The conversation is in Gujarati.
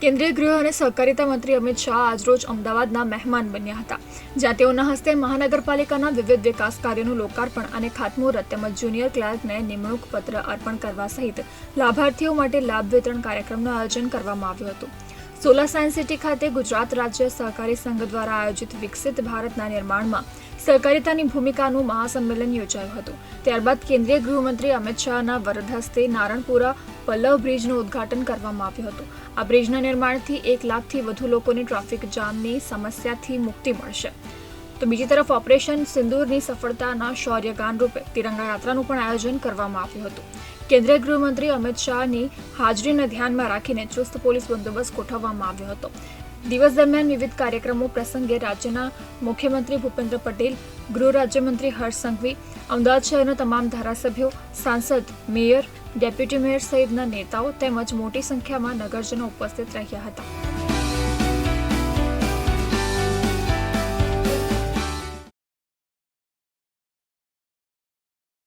કેન્દ્રીય ગૃહ અને સહકારિતા મંત્રી અમિત શાહ આજરોજ અમદાવાદના મહેમાન બન્યા હતા, જ્યાં તેઓના હસ્તે મહાનગરપાલિકાના વિવિધ વિકાસ કાર્યોનું લોકાર્પણ અને ખાતમુહૂર્ત તેમજ જુનિયર ક્લાર્કને નિમણૂક પત્ર અર્પણ કરવા સહિત લાભાર્થીઓ માટે લાભ વિતરણ કાર્યક્રમનું આયોજન કરવામાં આવ્યું હતું. સોલા સાયન્સ સિટી ખાતે ગુજરાત રાજ્ય સહકારી સંઘ દ્વારા આયોજિત વિકસિત ભારતના નિર્માણમાં સહકારિતાની ભૂમિકાનું મહાસંમેલન યોજાયું હતું. ત્યારબાદ કેન્દ્રીય ગૃહમંત્રી અમિત શાહના વરદ હસ્તે નારણપુરા પલ્લવ બ્રિજનું ઉદ્ઘાટન કરવામાં આવ્યું હતું. આ બ્રિજના નિર્માણથી એક લાખથી વધુ લોકોને ટ્રાફિક જામની સમસ્યાથી મુક્તિ મળશે. તો બીજી તરફ ઓપરેશન સિંદૂરની સફળતાના શૌર્યગાન રૂપે તિરંગા યાત્રાનું પણ આયોજન કરવામાં આવ્યું હતું. કેન્દ્રીય ગૃહમંત્રી અમિત શાહની હાજરીને ધ્યાનમાં રાખીને ચુસ્ત પોલીસ બંદોબસ્ત ગોઠવવામાં આવ્યો હતો. દિવસ દરમિયાન વિવિધ કાર્યક્રમો પ્રસંગે રાજ્યના મુખ્યમંત્રી ભૂપેન્દ્ર પટેલ, ગૃહ રાજ્યમંત્રી હર્ષ સંઘવી, અમદાવાદ શહેરના તમામ ધારાસભ્યો, સાંસદ, મેયર, ડેપ્યુટી મેયર સહિતના નેતાઓ તેમજ મોટી સંખ્યામાં નગરજનો ઉપસ્થિત રહ્યા હતા.